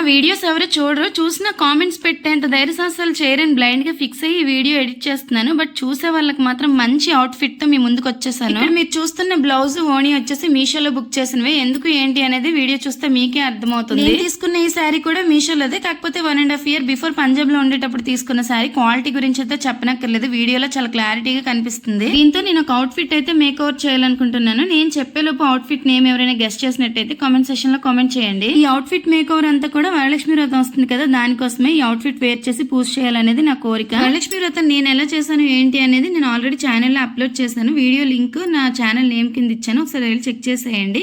నా వీడియోస్ ఎవరు చూడరు. చూసిన కామెంట్స్ పెట్టేంత ధైర్య సాహసాలు చేయరని బ్లైండ్గా ఫిక్స్ అయ్యి ఈ వీడియో ఎడిట్ చేస్తున్నాను. బట్ చూసే వాళ్ళకి మాత్రం మంచి అవుట్ఫిట్తో మీ ముందుకు వచ్చేసాను. ఇక్కడ మీరు చూస్తున్న బ్లౌజ్ ఓణి వచ్చేసి మీషోలో బుక్ చేసినవి. ఎందుకు ఏంటి అనేది వీడియో చూస్తే మీకే అర్థమవుతుంది. నేను తీసుకున్న ఈ శారీ కూడా మీషోలోదే. కాకపోతే one and half year before పంజాబ్లో ఉండేటప్పుడు తీసుకున్న శారీ క్వాలిటీ గురించి అయితే చెప్పనక్కర్లేదు. వీడియోలో చాలా క్లారిటీగా కనిపిస్తుంది. దీంతో నేను ఒక అవుట్ఫిట్ అయితే మేక్ ఓవర్ చేయాలనుకుంటున్నాను. నేను చెప్పేలోపు అవుట్ఫిట్ నేమ్ ఎవరైనా గెస్ట్ చేసినట్టయితే కామెంట్ సెషన్లో కామెంట్ చేయండి. ఈ అవుట్ఫిట్ మేక్ ఓవర్ అంతా కూడా వరలక్ష్మి వ్రతం వస్తుంది కదా దానికోసమే ఈ అవుట్ఫిట్ వేర్ చేసి పూజ చేయాలనేది నా కోరిక. వరలక్ష్మి వ్రతం నేను ఎలా చేశాను ఏంటి అనేది నేను ఆల్రెడీ ఛానల్లో అప్లోడ్ చేశాను. వీడియో లింక్ నా ఛానల్ నేమ్ కింద ఇచ్చాను ఒకసారి వెళ్ళి చెక్ చేసేయండి.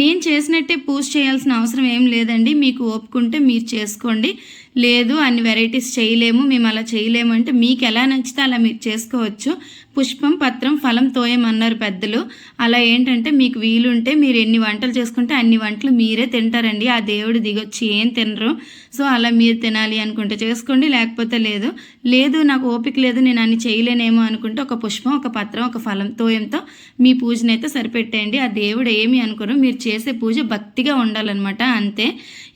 నేను చేసినట్టే పూజ చేయాల్సిన అవసరం ఏం లేదండి. మీకు ఒప్పుకుంటే మీరు చేసుకోండి. లేదు అన్ని వెరైటీస్ చేయలేము మేము అలా చేయలేము అంటే మీకు ఎలా నచ్చితే అలా మీరు చేసుకోవచ్చు. పుష్పం పత్రం ఫలం తోయమన్నారు పెద్దలు. అలా ఏంటంటే మీకు వీలుంటే మీరు ఎన్ని వంటలు చేసుకుంటే అన్ని వంటలు మీరే తింటారండి. ఆ దేవుడు దిగొచ్చి ఏం తినరు. సో అలా మీరు తినాలి అనుకుంటే చేసుకోండి లేకపోతే లేదు. లేదు నాకు ఓపిక లేదు నేను అన్ని చేయలేనేమో అనుకుంటే ఒక పుష్పం ఒక పత్రం ఒక ఫలం తోయంతో మీ పూజనైతే సరిపెట్టేయండి. ఆ దేవుడు ఏమి అనుకోరు. మీరు చేసే పూజ భక్తిగా ఉండాలన్నమాట అంతే.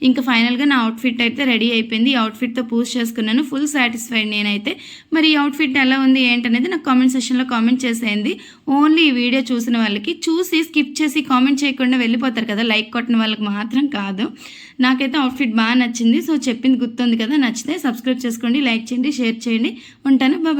ఇంకా ఫైనల్గా నా అవుట్ఫిట్ అయితే రెడీ అయిపోయింది. ఈ అవుట్ఫిట్తో పూజ చేసుకున్నాను. ఫుల్ సాటిస్ఫైడ్ నేనైతే. మరి ఈ అవుట్ఫిట్ ఎలా ఉంది ఏంటనేది నాకు కామెంట్ సెక్షన్లో కామెంట్ చేసేయండి. ఓన్లీ ఈ వీడియో చూసిన వాళ్ళకి చూసి స్కిప్ చేసి కామెంట్ చేయకుండా వెళ్ళిపోతారు కదా లైక్ కొట్టిన వాళ్ళకి మాత్రం కాదు. నాకైతే అవుట్ఫిట్ బాగా నచ్చింది. సో చెప్పింది గుర్తుంది కదా నచ్చితే సబ్స్క్రైబ్ చేసుకోండి లైక్ చేయండి షేర్ చేయండి. ఉంటాను. బాబా